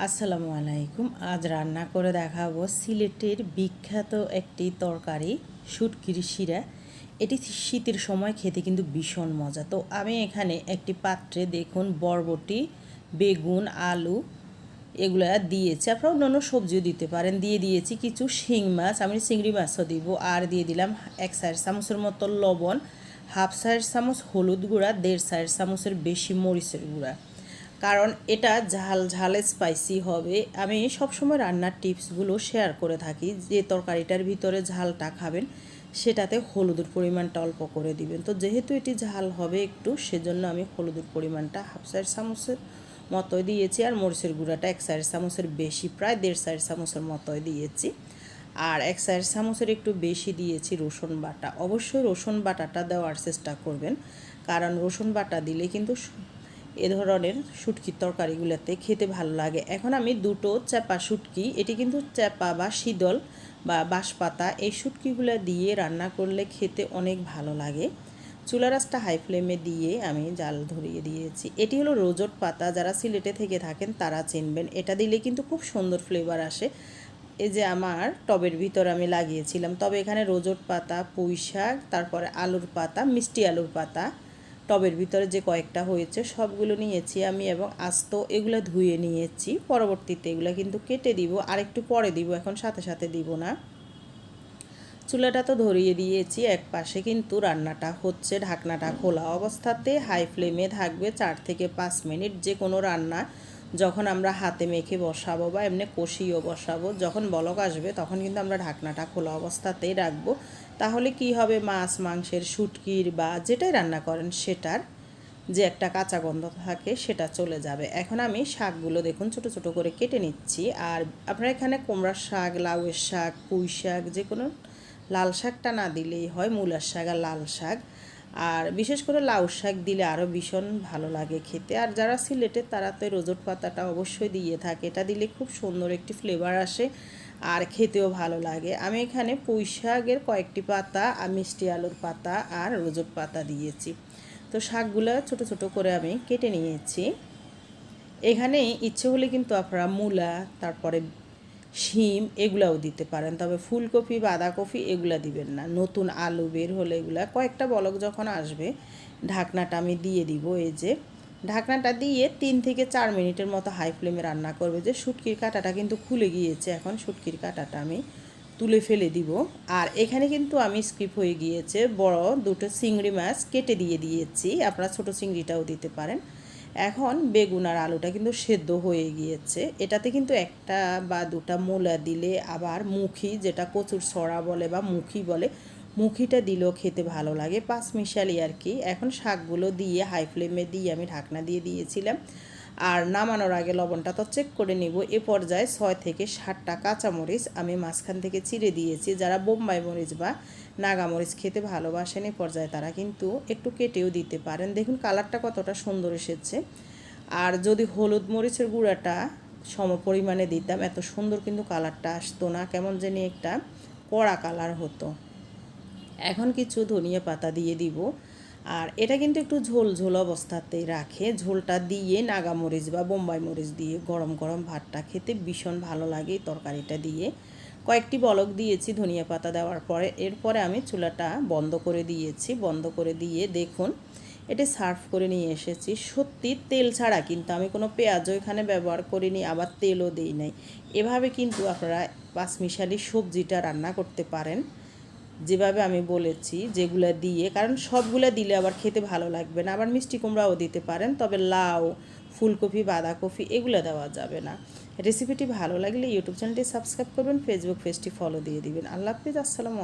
আসসালামু আলাইকুম। আজ রান্না করে দেখাবো সিলেটের বিখ্যাত একটি তরকারি, শুটকির শিরা। এটি শীতের সময় খেতে কিন্তু ভীষণ মজা। তো আমি এখানে একটি পাত্রে দেখুন বরবটি, বেগুন, আলু এগুলো দিয়েছি। আপনারা অন্যান্য সবজিও দিতে পারেন। দিয়ে দিয়েছি কিছু শিং মাছ। আমি চিংড়ি মাছও দিব। আর দিয়ে দিলাম এক সাইড চামচের মতো লবণ, হাফ সাইড চামচ হলুদ গুঁড়া, দেড় সাইড চামচের বেশি মরিচের গুঁড়া। কারণ এটা ঝাল, ঝালে স্পাইসি হবে। আমি সবসময় রান্নার টিপসগুলো শেয়ার করে থাকি যে তরকারিটার ভিতরে ঝালটা খাবেন, সেটাতে হলুদের পরিমাণটা অল্প করে দিবেন। তো যেহেতু এটি ঝাল হবে একটু, সেজন্য আমি হলুদের পরিমাণটা হাফ সাইড চামচের মতোই দিয়েছি আর মরিচের গুঁড়াটা এক সাইড চামচের বেশি, প্রায় দেড় সাইড চামচের মতোই দিয়েছি। আর এক সাইড চামচের একটু বেশি দিয়েছি রসুন বাটা। অবশ্যই রসুন বাটাটা দেওয়ার চেষ্টা করবেন, কারণ রসুন বাটা দিলে কিন্তু এ ধরনের শুটকির তরকারিগুলোতে খেতে ভালো লাগে। এখন আমি দুটো চাপা শুটকি, এটি কিন্তু চাপা বা শীতল বা বাঁশপাতা, এই শুটকিগুলো দিয়ে রান্না করলে খেতে অনেক ভালো লাগে। চুলা রাসটা হাই ফ্লেমে দিয়ে আমি জাল ধরিয়ে দিয়েছি। এটি হলো রোজট পাতা, যারা সিলেটে থেকে থাকেন তারা চিনবেন। এটা দিলে কিন্তু খুব সুন্দর ফ্লেভার আসে। এই যে আমার টবের ভিতর আমি লাগিয়েছিলাম, তবে এখানে রোজট পাতা পুঁই শাক তারপরে আলুর পাতা, মিষ্টি আলুর পাতা টবের ভিতরে যে কয়েকটা হয়েছে, সবগুলো নিয়েছি আমি এবং আস্ত এগুলো ধুয়ে নিয়েছি। পরবর্তীতে এগুলো কিন্তু কেটে দিব আর একটু পরে দিব, এখন সাথে সাথে দিব না। চুলাটা তো ধরিয়ে দিয়েছি, এক পাশে কিন্তু রান্নাটা হচ্ছে, ঢাকনাটা খোলা অবস্থাতে, হাই ফ্লেমে থাকবে চার থেকে পাঁচ মিনিট যে কোনো রান্না। যখন আমরা হাতে মেখে বসাবো বা এমনি কষিয়েও বসাবো, যখন বলক আসবে তখন কিন্তু আমরা ঢাকনাটা খোলা অবস্থাতেই রাখব। তাহলে কি হবে? মাছ, মাংসের শুটকির বা যেটাই রান্না করেন সেটার যে একটা কাঁচা গন্ধ থাকে সেটা চলে যাবে। এখন আমি শাকগুলো দেখুন ছোট ছোট করে কেটে নিচ্ছি। আর আপনারা এখানে কুমড়ার শাক, লাউয়ের শাক, পুঁই শাক যে কোনো লাল শাকটা না দিলেই হয়, মূলার শাক আর লাল শাক। আর বিশেষ করে লাউ শাক দিলে আরও ভীষণ ভালো লাগে খেতে। আর যারা সিলেটে, তারা তো রোজট পাতাটা অবশ্যই দিয়ে থাকে। এটা দিলে খুব সুন্দর একটি ফ্লেভার আসে আর খেতেও ভালো লাগে। আমি এখানে পুঁই শাকের কয়েকটি পাতা, আর মিষ্টি আলুর পাতা, আর রোজট পাতা দিয়েছি। তো শাকগুলো ছোট ছোট করে আমি কেটে নিয়েছি। এখানে ইচ্ছে হলে কিন্তু আপনারা মূলা, তারপরে শিম এগুলাও দিতে পারেন। তবে ফুলকপি, বাঁধাকপি এগুলা দিবেন না। নতুন আলু বের হলে এগুলা কয়েকটা বলক যখন আসবে, ঢাকনাটা আমি দিয়ে দিব এই যে। ঢাকনাটা দিয়ে তিন থেকে চার মিনিটের মতো হাই ফ্লেমে রান্না করবে যে শুটকির কাঁটাটা কিন্তু খুলে গিয়েছে। এখন শুটকির কাঁটাটা আমি তুলে ফেলে দিব। আর এখানে কিন্তু আমি স্কিপ হয়ে গিয়েছে। বড় দুটো চিংড়ি মাছ কেটে দিয়ে দিয়েছি। আপনারা ছোট চিংড়িটাও দিতে পারেন। এখন বেগুন আর আলুটা কিন্তু সেদ্ধ হয়ে গিয়েছে। এটাতে কিন্তু একটা বা দুটা মূলা দিলে আবার মুখি, যেটা কচুর ছড়া বলে বা মুখি বলে, মুখিটা দিলেও খেতে ভালো লাগে। পাঁচ মিশালি আর কি। এখন শাকগুলো দিয়ে হাই ফ্লেমে দিয়ে আমি ঢাকনা দিয়ে দিয়েছিলাম। আর নামানোর আগে লবণটা তো চেক করে নিব। এ পর্যায়ে ছয় থেকে সাতটা কাঁচামরিচ আমি মাঝখান থেকে চিড়ে দিয়েছি। যারা বোম্বাই মরিচ বা নাগামরিচ খেতে ভালোবাসেন এ পর্যায়ে তারা কিন্তু একটু কেটেও দিতে পারেন। দেখুন কালারটা কতটা সুন্দর এসেছে। আর যদি হলুদ মরিচের গুঁড়াটা সম পরিমাণে দিতাম, এত সুন্দর কিন্তু কালারটা আসতো না, কেমন জানি একটা কড়া কালার হতো। এখন কিছু ধনিয়া পাতা দিয়ে দিব। আর এটা কিন্তু একটু ঝোল ঝোল অবস্থাতেই রাখে। ঝোলটা দিয়ে নাগা মরিচ বা বোম্বাই মরিচ দিয়ে গরম গরম ভাতটা খেতে ভীষণ ভালো লাগে তরকারিটা দিয়ে। কয়েকটি বলক দিয়েছি ধনিয়া পাতা দেওয়ার পরে। এরপরে আমি চুলাটা বন্ধ করে দিয়েছি। বন্ধ করে দিয়ে দেখুন, এটি সার্ভ করে নিয়ে এসেছি। সত্যি তেল ছাড়া কিন্তু আমি কোনো পেঁয়াজও এখানে ব্যবহার করিনি, আবার তেলও দিই নাই। এভাবে কিন্তু আপনারা পাঁচমিশালি সবজিটা রান্না করতে পারেন। যেভাবে আমি বলেছি, যেগুলো দিয়ে, কারণ সবগুলো দিলে আবার খেতে ভালো লাগবে না। আবার মিষ্টি কুমড়াও দিতে পারেন, তবে লাউ ফুলকপি, বাঁধাকপি এগুলো দেওয়া যাবে না। রেসিপিটি ভালো লাগলে ইউটিউব চ্যানেলটি সাবস্ক্রাইব করবেন ফেসবুক পেজটি ফলো দিয়ে দিবেন। আল্লাহ হাফিজ, আসসালামু